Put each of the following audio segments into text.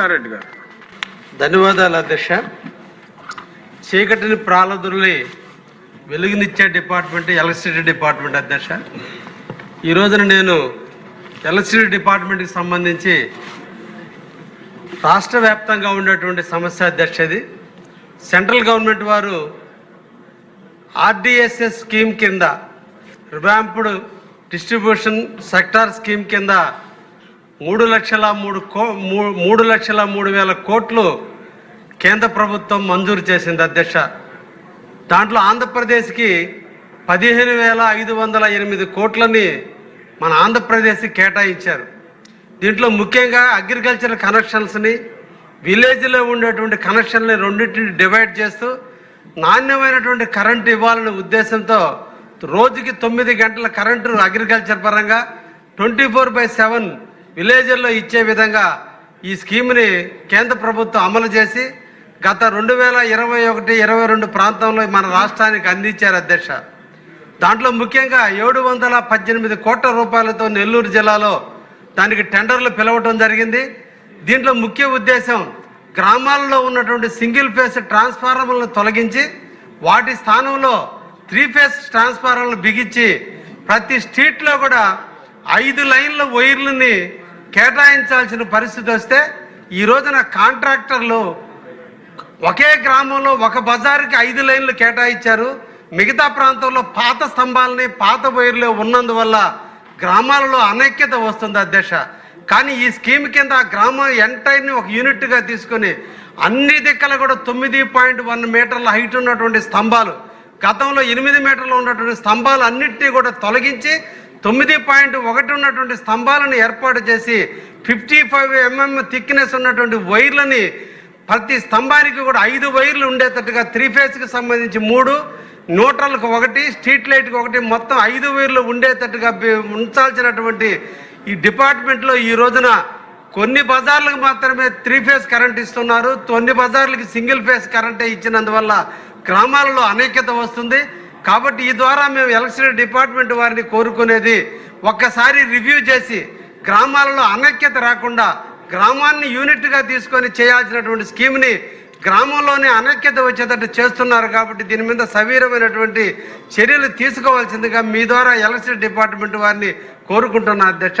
కృష్ణారెడ్డి గారు. ధన్యవాదాలు అధ్యక్ష. చీకటిని ప్రాలదుల్ని వెలుగునిచ్చే డిపార్ట్మెంట్ ఎలక్ట్రిసిటీ డిపార్ట్మెంట్ అధ్యక్ష. ఈ రోజున నేను ఎలక్ట్రిసిటీ డిపార్ట్మెంట్కి సంబంధించి రాష్ట్ర వ్యాప్తంగా ఉండేటువంటి సమస్య అధ్యక్ష ఇది. సెంట్రల్ గవర్నమెంట్ వారు ఆర్డిఎస్ఎస్ స్కీమ్ కింద రివాంప్డ్ డిస్ట్రిబ్యూషన్ సెక్టార్ స్కీమ్ కింద మూడు లక్షల మూడు కో మూ- మూడు లక్షల మూడు వేల కోట్లు కేంద్ర ప్రభుత్వం మంజూరు చేసింది అధ్యక్ష. దాంట్లో ఆంధ్రప్రదేశ్కి పదిహేను వేల ఐదు వందల ఎనిమిది కోట్లని మన ఆంధ్రప్రదేశ్కి కేటాయించారు. దీంట్లో ముఖ్యంగా అగ్రికల్చర్ కనెక్షన్స్ని విలేజ్లో ఉండేటువంటి కనెక్షన్ని రెండింటిని డివైడ్ చేస్తూ నాణ్యమైనటువంటి కరెంటు ఇవ్వాలనే ఉద్దేశంతో రోజుకి తొమ్మిది గంటల కరెంటు అగ్రికల్చర్ పరంగా ట్వంటీ ఫోర్ బై సెవెన్ విలేజ్ల్లో ఇచ్చే విధంగా ఈ స్కీమ్ని కేంద్ర ప్రభుత్వం అమలు చేసి గత రెండు వేల ఇరవై ఒకటి ఇరవై రెండు ప్రాంతంలో మన రాష్ట్రానికి అందించారు అధ్యక్ష. దాంట్లో ముఖ్యంగా ఏడు వందల పద్దెనిమిది కోట్ల రూపాయలతో నెల్లూరు జిల్లాలో దానికి టెండర్లు పిలవటం జరిగింది. దీంట్లో ముఖ్య ఉద్దేశం గ్రామాల్లో ఉన్నటువంటి సింగిల్ ఫేస్ ట్రాన్స్ఫార్మర్లను తొలగించి వాటి స్థానంలో త్రీ ఫేస్ ట్రాన్స్ఫార్మర్లను బిగించి ప్రతి స్ట్రీట్లో కూడా ఐదు లైన్ల వైర్లని కేటాయించాల్సిన పరిస్థితి వస్తే ఈ రోజున కాంట్రాక్టర్లు ఒకే గ్రామంలో ఒక బజారుకి ఐదు లైన్లు కేటాయించారు. మిగతా ప్రాంతంలో పాత స్తంభాలని పాత వైర్లు ఉన్నందువల్ల గ్రామాలలో అనైక్యత వస్తుంది అధ్యక్ష. కానీ ఈ స్కీమ్ కింద ఆ గ్రామం ఎంటైర్ని ఒక యూనిట్గా తీసుకొని అన్ని దిక్కల కూడా తొమ్మిది పాయింట్ వన్ మీటర్ల హైట్ ఉన్నటువంటి స్తంభాలు గతంలో ఎనిమిది మీటర్లు ఉన్నటువంటి స్తంభాలు అన్నింటినీ కూడా తొలగించి తొమ్మిది పాయింట్ ఒకటి ఉన్నటువంటి స్తంభాలను ఏర్పాటు చేసి ఫిఫ్టీ ఫైవ్ ఎంఎం థిక్నెస్ ఉన్నటువంటి వైర్లని ప్రతి స్తంభానికి కూడా ఐదు వైర్లు ఉండేటట్టుగా త్రీ ఫేస్కి సంబంధించి మూడు న్యూట్రల్కి ఒకటి స్ట్రీట్ లైట్కి ఒకటి మొత్తం ఐదు వైర్లు ఉండేటట్టుగా ఉంచాల్సినటువంటి ఈ డిపార్ట్మెంట్లో ఈ రోజున కొన్ని బజార్లకు మాత్రమే త్రీ ఫేస్ కరెంట్ ఇస్తున్నారు. కొన్ని బజార్లకి సింగిల్ ఫేస్ కరెంటే ఇచ్చినందువల్ల గ్రామాలలో అనేకత వస్తుంది. కాబట్టి ఈ ద్వారా మేము ఎలక్షన్ డిపార్ట్మెంట్ వారిని కోరుకునేది ఒక్కసారి రివ్యూ చేసి గ్రామాలలో అనైక్యత రాకుండా గ్రామాన్ని యూనిట్గా తీసుకొని చేయాల్సినటువంటి స్కీమ్ని గ్రామంలోనే అనైక్యత వచ్చేటట్టు చేస్తున్నారు కాబట్టి దీని మీద సవీరమైనటువంటి చర్యలు తీసుకోవాల్సిందిగా మీ ద్వారా ఎలక్ట్రిసిటీ డిపార్ట్మెంట్ వారిని కోరుకుంటున్నా అధ్యక్ష.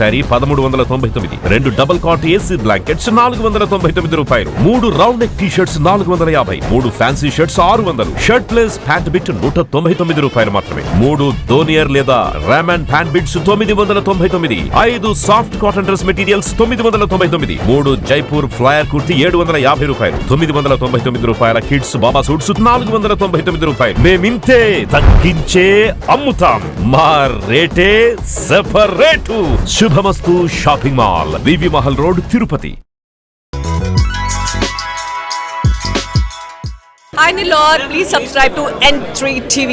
శారీ పదమూడు వందల తొంభై తొమ్మిది రెండు డబుల్ కాట్ ఏసీ బ్లాంకెట్స్ నాలుగు వందల తొంభై తొమ్మిది రూపాయలు. మూడు రౌండ్ నెక్ టీ షర్ట్స్ నాలుగు వందల యాభై. మూడు ఫ్యాన్సీ షర్ట్స్ ఆరు వందలు. షర్ట్ లెస్ ప్యాంట్ బిట్ నూట తొంభై తొమ్మిది రూపాయలు మాత్రమే. మూడు దోనియర్ లేదా రామన్ ప్యాంట్ బిట్స్ తొమ్మిది వందల తొంభై తొమ్మిది. ఐదు సాఫ్ట్ కాటన్ డ్రెస్ మెటీరియల్స్ తొమ్మిది వందల తొంభై తొమ్మిది. మూడు జైపూర్ ఫ్లయర్ కుర్తి ఏడు వందల యాభై రూపాయలు. తొమ్మిది వందల తొంభై తొమ్మిది రూపాయల కిడ్స్ బాబా సూట్స్ నాలుగు వందల తొంభై తొమ్మిది రూపాయలు. మేమింతే తగ్గించే అమ్ముతాం. మా రేటే separate. Shubhamastu shopping mall V V Mahal road Tirupati Hi Nilor, please subscribe to N3 TV.